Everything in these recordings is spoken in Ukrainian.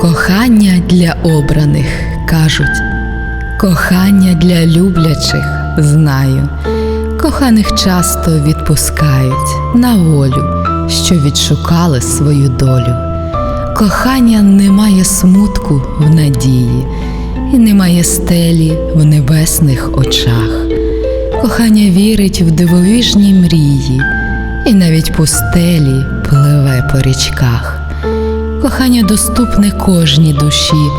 Кохання для обраних кажуть, кохання для люблячих знаю. Коханих часто відпускають на волю, що відшукали свою долю. Кохання не має смутку в надії, і немає стелі в небесних очах. Кохання вірить в дивовижні мрії, і навіть пустелі пливе по річках. Кохання доступне кожній душі,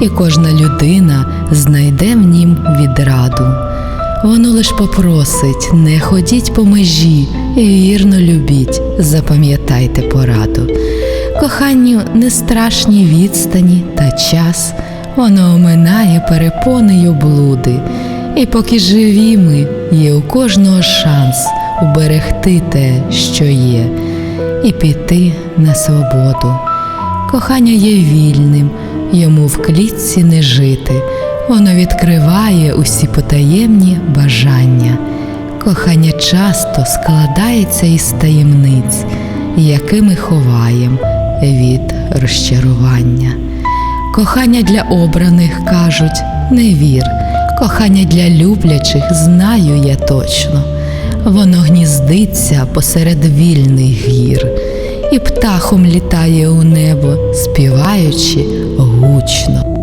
і кожна людина знайде в нім відраду. Воно лиш попросить, не ходіть по межі і вірно любіть, запам'ятайте пораду. Коханню не страшні відстані та час, воно оминає перепони й облуди. І поки живі ми, є у кожного шанс уберегти те, що є, і піти на свободу. Кохання є вільним, йому в клітці не жити. Воно відкриває усі потаємні бажання. Кохання часто складається із таємниць, які ми ховаєм від розчарування. Кохання для обраних кажуть не вір, кохання для люблячих знаю я точно. Воно гніздиться посеред вільних гір і птахом літає у небо, співаючи гучно.